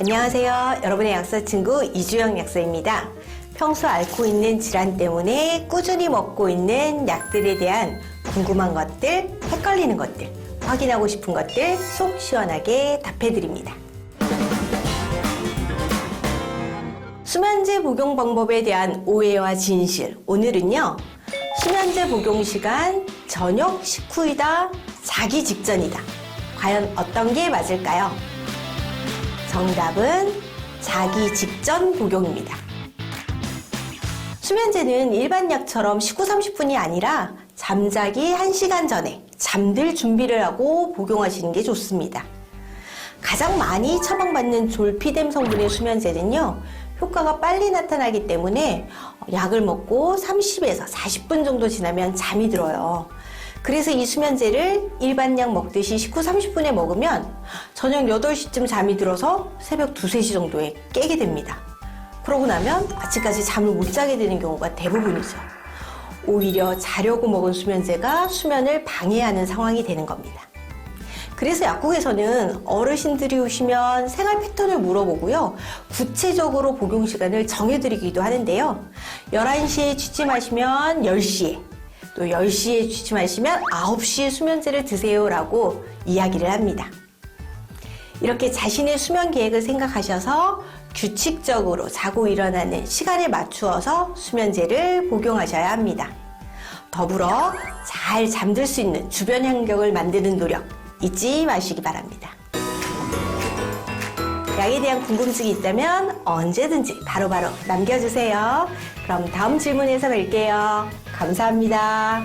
안녕하세요. 여러분의 약사 친구 이주영 약사입니다. 평소 앓고 있는 질환 때문에 꾸준히 먹고 있는 약들에 대한 궁금한 것들, 헷갈리는 것들, 확인하고 싶은 것들 속 시원하게 답해드립니다. 수면제 복용 방법에 대한 오해와 진실. 오늘은요, 수면제 복용 시간 저녁 식후이다, 자기 직전이다. 과연 어떤 게 맞을까요? 정답은 자기 직전 복용입니다. 수면제는 일반 약처럼 식후 30분이 아니라 잠자기 1시간 전에 잠들 준비를 하고 복용하시는 게 좋습니다. 가장 많이 처방받는 졸피뎀 성분의 수면제는요, 효과가 빨리 나타나기 때문에 약을 먹고 30에서 40분 정도 지나면 잠이 들어요. 그래서 이 수면제를 일반 약 먹듯이 식후 30분에 먹으면 저녁 8시쯤 잠이 들어서 새벽 2, 3시 정도에 깨게 됩니다. 그러고 나면 아침까지 잠을 못 자게 되는 경우가 대부분이죠. 오히려 자려고 먹은 수면제가 수면을 방해하는 상황이 되는 겁니다. 그래서 약국에서는 어르신들이 오시면 생활 패턴을 물어보고요. 구체적으로 복용 시간을 정해드리기도 하는데요. 11시에 취침하시면 10시에, 또 10시에 취침하시면 9시에 수면제를 드세요라고 이야기를 합니다. 이렇게 자신의 수면 계획을 생각하셔서 규칙적으로 자고 일어나는 시간에 맞추어서 수면제를 복용하셔야 합니다. 더불어 잘 잠들 수 있는 주변 환경을 만드는 노력 잊지 마시기 바랍니다. 약에 대한 궁금증이 있다면 언제든지 바로 바로 남겨주세요. 그럼 다음 질문에서 뵐게요. 감사합니다.